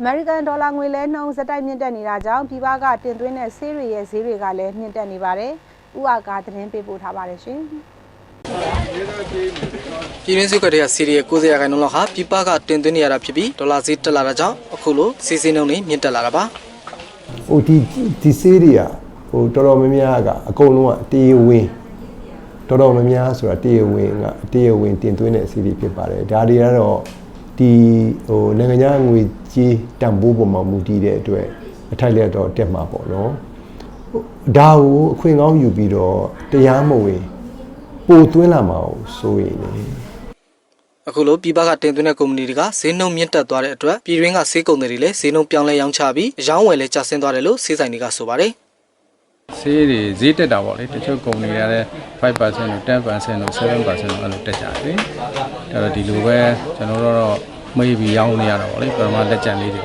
အမေရိကန်ဒေါ်လာငွေလဲနှုန်းစက်တိုက်မြင့်တက်နေတာကြောင့်ပြည်ပကတင်သွင်းတဲ့ဆေးတွေရဲ့ဈေးတွေကလည်းမြင့်တက်နေပါတယ်။ဥအာကသတင်းပေးပို့ထားပါတယ်ရှင်။ပြည်ရင်းစုကတည်းကစီရီရဲ့90ရာခိုင်နှုန်းလောက်ဟာပြည်ပကတင်သွင်းနေရတာဖြစ်ပြီးဒေါ်လာဈေးတက်လာတာကြောင့်အခုလိုစီးစင်းနှုန်းတွေမြင့်တက်လာတာပါဟိုဒီဒီဆေးတွေကဟိုတော်တော်များများကအကုန်လုံးကတရားဝင်တော်တော်များများဆိုတာတရားဝင်ကတရားဝင်တင်သွင်းတဲ့ဆေးတွေဖြစ်ပါတယ်ဒါတွေကတော့ ဒီဟိုနိုင်ငံခြားငွေကြေးတန်ဖိုးပေါ်မှာမူတည်တဲ့အတွက်အထိုက်လက်တော့တက်မှာပေါ့နော်ဒါကိုအခွင့်ကောင်းယူပြီးတော့တရားမဝင်ပို့သွင်းလာမှာဆိုရင်လေအခုလိုပြည်ပကတင်သွင်းတဲ့ကုမ္ပဏီတွေကဈေးနှုန်းမြင့်တက်သွားတဲ့အတွက်ပြည်ရင်းကဈေးကုန်တွေလည်းဈေးနှုန်းပြောင်းလဲရောင်းချပြီးအယောင်းဝယ်လည်းကျဆင်းသွားတယ်လို့ဈေးဆိုင်တွေကဆိုပါတယ်ဆေးတွေဈေးတက်တာပေါ့လေတချို့ကုမ္ပဏီတွေကလည်း5%လို့10%လို့7%လို့အဲ့လိုတက်ကြတယ်အဲ့တော့ဒီလိုပဲကျွန်တော်တို့တော့ မေးပြီးရောင်းနေရတာပေါ့လေပထမလက်ကျန်လေးတွေ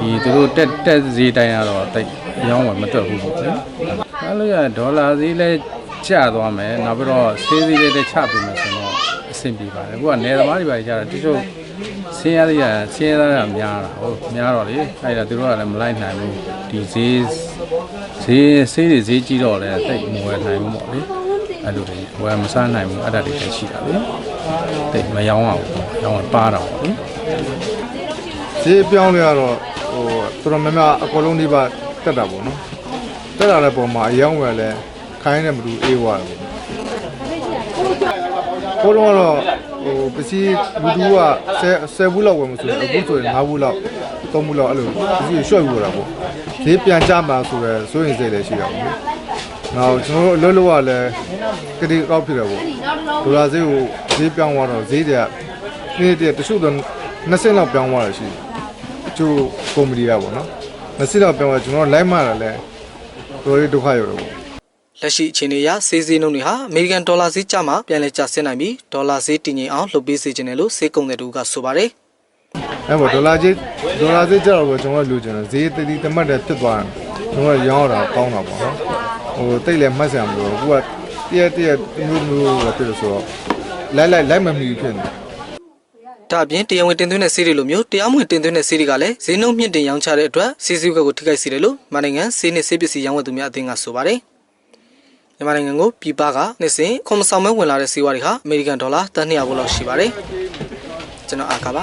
ဒီသူတို့တက်တက်ဈေးတိုင်းကတော့တိတ်ရောင်းမှမတွက်ဘူးပေါ့လေအဲ့လိုရဒေါ်လာဈေးလည်းကျသွားမယ်နောက်ပြီးတော့ဆေးဈေးလေးလည်းချပေးမယ်ဆိုတော့အဆင်ပြေပါတယ်အခုကနေသမားတွေပါကြတာတချို့ဆင်းရတဲ့ရဆင်းရတာများတာဟုတ်များတော့လေအဲ့ဒါသူတို့ကလည်းမလိုက်နိုင်ဘူးဒီဈေးဈေးဆေးတွေဈေးကြီးတော့လည်းတိတ်မဝယ်နိုင်ဘူးပေါ့လေအဲ့လိုတွေဝယ်မစားနိုင်ဘူးအဲ့ဒါတွေလည်းရှိတာလေတိတ်မရောင်းအောင်ရောင်းပါတာပေါ့လေ ဈေးပြောင်းလဲရတော့ဟိုတော်တော်များများအကုန်လုံးဒီပါတက်တာပေါ့နော်တက်လာတဲ့ပုံမှာအယောင်းဝယ်လဲခိုင်းနေမလို့အေးသွားတယ်ပေါ့ဘိုးတော်ကတော့ဟိုပစ္စည်းလူတူက10 10ဘူးလောက်ဝယ်မဆိုရင်အခုဆိုရင်5ဘူးလောက်3ဘူးလောက်အဲ့လိုပစ္စည်းရွှေ့ယူတာပေါ့ဈေးပြန်ကြမှာဆိုတော့စိုးရင်စိတ်လည်းရှိတာပေါ့နောက်ကျွန်တော်တို့အလုပ်လုပ်ရလဲကတိကောက်ဖြစ်တယ်ပေါ့ဒေါ်လာဈေးကိုဈေးပြောင်းသွားတော့ဈေးတွေကနေ့တည်းတချို့တော့ 20လောက်ပြောင်းသွားတာရှိတယ်အကျိုးကုမ္ပဏီကပေါ့နော်မစစ်တော့ပြောင်းသွားကျွန်တော်လိုက်မှလာလဲတော်တော်ဒုက္ခရောက်တော့ပေါ့လက်ရှိအခြေအနေအရဈေးဈေးနှုန်းတွေဟာအမေရိကန်ဒေါ်လာဈေးကျမှပြန်လည်ကျဆင်းနိုင်ပြီးဒေါ်လာဈေးတည်ငြိမ်အောင်လှုပ်ပေးစေခြင်းတယ်လို့ဈေးကုန်တဲ့သူကဆိုပါတယ်အဲ့ပေါ့ဒေါ်လာကြီးဒေါ်လာဈေးကျတော့ပေါ့ကျွန်တော်လူကျင်တယ်ဈေးတတိတမတ်တဲ့ဖြစ်သွားတယ်ကျွန်တော်ရောင်းရတာကောင်းတာပေါ့နော်ဟိုတိတ်လည်းမှတ်ဆရာမလို့အခုကတရက်တရက်မျိုးမျိုးပဲဖြစ်လို့ဆိုတော့လိုက်လိုက်လိုက်မမီဖြစ်နေ ဒါအပြင်တရားဝင်တင်သွင်းတဲ့ဆေးတွေလိုမျိုးတရားမဝင်တင်သွင်းတဲ့ဆေးတွေကလည်းဈေးနှုန်းမြင့်တင်ရောင်းချတဲ့အတွက်ဆေးစည်းကပ်ကိုထိခိုက်စေတယ်လို့မြန်မာနိုင်ငံဆေးနဲ့ဆေးပစ္စည်းရောင်းဝယ်သူများအသင်းကဆိုပါတယ်မြန်မာနိုင်ငံကိုပြည်ပကနှစ်စဉ်ခွန်မဆောင်မဲဝင်လာတဲ့ဆေးဝါးတွေဟာအမေရိကန်ဒေါ်လာတန်း200ဘို့လောက်ရှိပါတယ်ကျွန်တော်အားကပါ